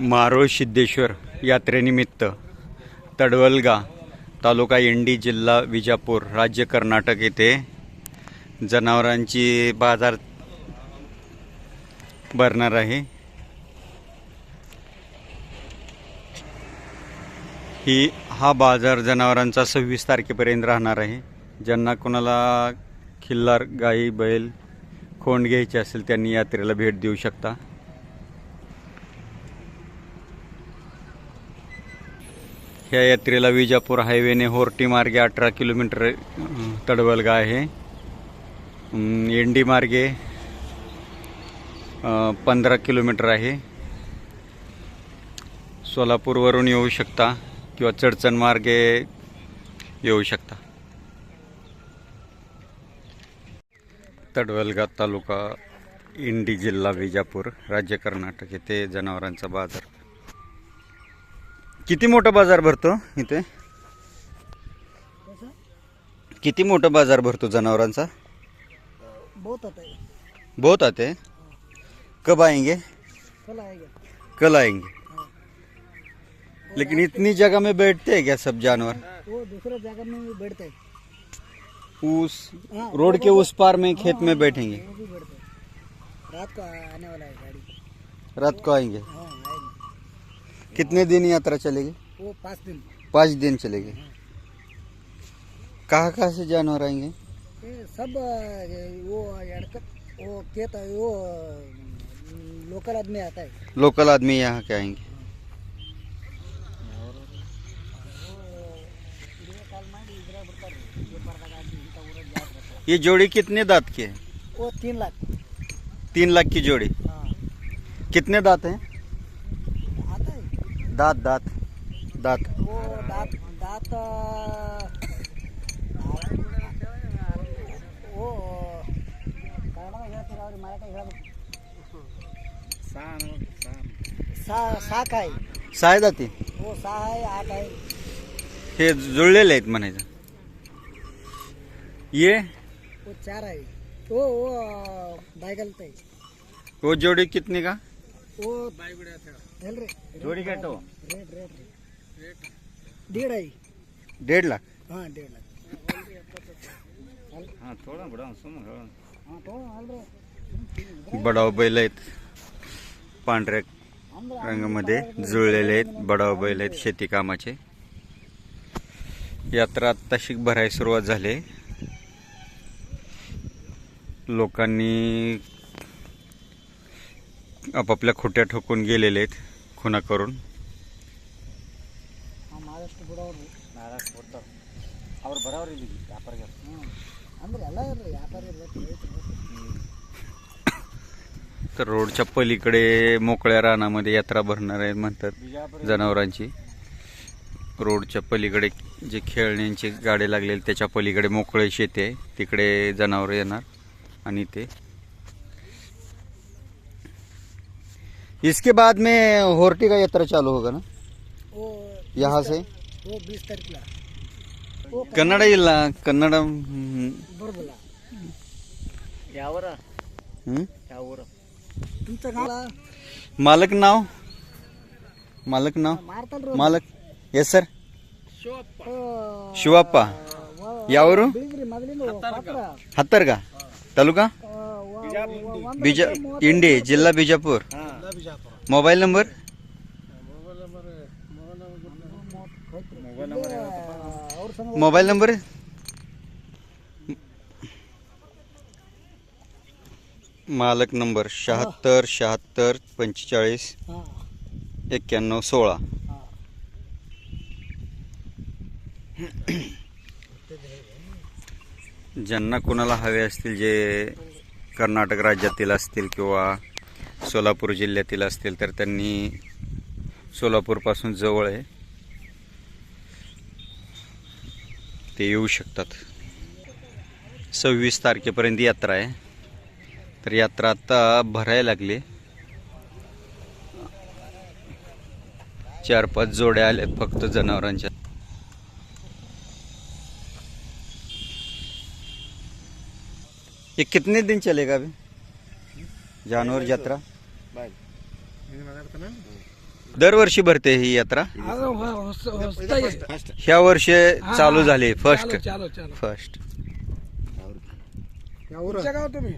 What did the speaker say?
मारोळ सिद्धेश्वर यात्रेनिमित्त तडवलगा तालुका इंडी जिल्हा विजापूर राज्य कर्नाटक येथे जनावरांची बाजार भरणार आहे. ही हा बाजार जनावरांचा सव्वीस तारखेपर्यंत राहणार आहे. ज्यांना कोणाला खिल्लार गाई बैल खोंड घ्यायचे असेल त्यांनी यात्रेला भेट देऊ शकता. ह्या यात्रेला विजापूर हायवेने होर्टी मार्गे अठरा किलोमीटर तडवलगा आहे. अं, मार्गे पंधरा किलोमीटर आहे. सोलापूरवरून येऊ शकता किंवा चडचण मार्गे येऊ शकता. तडवलगा तालुका इंडी जिल्हा विजापूर राज्य कर्नाटक येथे जनावरांचा बाजार. किती मोठा बाजार भरतो इथे? किती मोठा बाजार भरतो जनावरांचा? बहुत आता है बहुत आते हैं कब आएंगे? कल आएगा. कल आएंगे. लेकिन इतनी जगह में बैठते हैं क्या सब जानवर? वो दूसरा जगह में भी बैठता है। उस हाँ, रोड के उस पार में खेत में बैठेंगे। वो भी बैठता है। रात को आने वाला है गाड़ी। रात को आएंगे। हाँ। आएगा कितने दिन यात्रा चलेगी? वो पाँच दिन। पाँच दिन चलेगी। कहाँ कहाँ से जानवर आएँगे? सब वो वो कहता है वो लोकल आदमी आता है। लोकल आदमी यहाँ के आएँगे। ये जोड़ी कितने दांत की है? वो तीन लाख। तीन लाख की जोड़ी। हाँ। कितने दांत हैं है? दात दात. दात. हो, दात दात काय म्हणा घ्या सहा सहा हो सहा आहे आठ आहे. हे जुळलेले आहेत म्हणायचं. ये. हो, चार आहे. हो हो बायगलत आहे. वो जोडी कितनी का? हां हाँ हां तो अल्रे बडाव बैल आहेत पांढऱ्या रंगामध्ये जुळलेले आहेत बडाव बैल आहेत शेती कामाचे यात्रा आत्ताशी भरायला सुरुवात झाली लोकांनी आपापल्या खोट्या ठोकून गेलेले आहेत खुना करून ಹಾಂ ಮಹಾರಾಷ್ಟ್ರ ಬಿಡೋರು ಮಹಾರಾಷ್ಟ್ರ ಬಿಡ್ತಾರೆ ಅವ್ರು ಬರೋರು ಇಲ್ಲಿ ವ್ಯಾಪಾರಿಗೆ ಹ್ಞೂ ಅಂದ್ರೆ ಎಲ್ಲ ಇರ್ರಿ ವ್ಯಾಪಾರ ಇರ್ಬೇಕು ರೈತರು तर रोडच्या पलीकडे मोकळ्या रानामध्ये यात्रा भरणार आहेत म्हणतात जनावरांची रोडच्या पलीकडे जे खेळण्यांची गाडी लागलेली त्याच्या पलीकडे मोकळे शेती आहे तिकडे जनावर येणार आणि ते इसके बाद में होर्टी का यात्रा चालू होगा ना? यहाँ से? वो बीस कन्नड जिल्हा कन्नड यावर। मालक नाव? मालक नाव? मालक? Yes sir Shivappa. यावर? हत्तर का तालुका? बीजा इंडे जिल्हा Bijapur. ಆ, ವ- ವ- ಒಂದು ಬಿಜ ಲಕ್ಷ ಮೂವತ್ತು ಇಂಡಿ ಜಿಲ್ಲಾ ಬಿಜಾಪುರ್ ಮೊಬೈಲ್ ನಂಬರ್ ಇದೆ, ಅವ್ರ ಸಂಗ मोबाईल नंबर मालक नंबर शहात्तर शहात्तर पंचेचाळीस हा, एक्क्याण्णव सोळा हा. ज्यांना कोणाला हवे असतील जे कर्नाटक राज्यातील असतील किंवा सोलापूर जिल्ह्यातील असतील तर त्यांनी सोलापूरपासून जवळ आहे. ते येऊ शकतात. सव्वीस तारखेपर्यंत यात्रा आहे. तर यात्रा आता भरायला लागली. चार पाच जोड्या आल्यात फक्त जनावरांच्या. ये कितने दिन चलेगा अभी? जानवर यात्रा? दरवर्षी भरते ही यात्रा. ह्या वर्षी चालू. झाले फर्स्ट फर्स्ट तुम्ही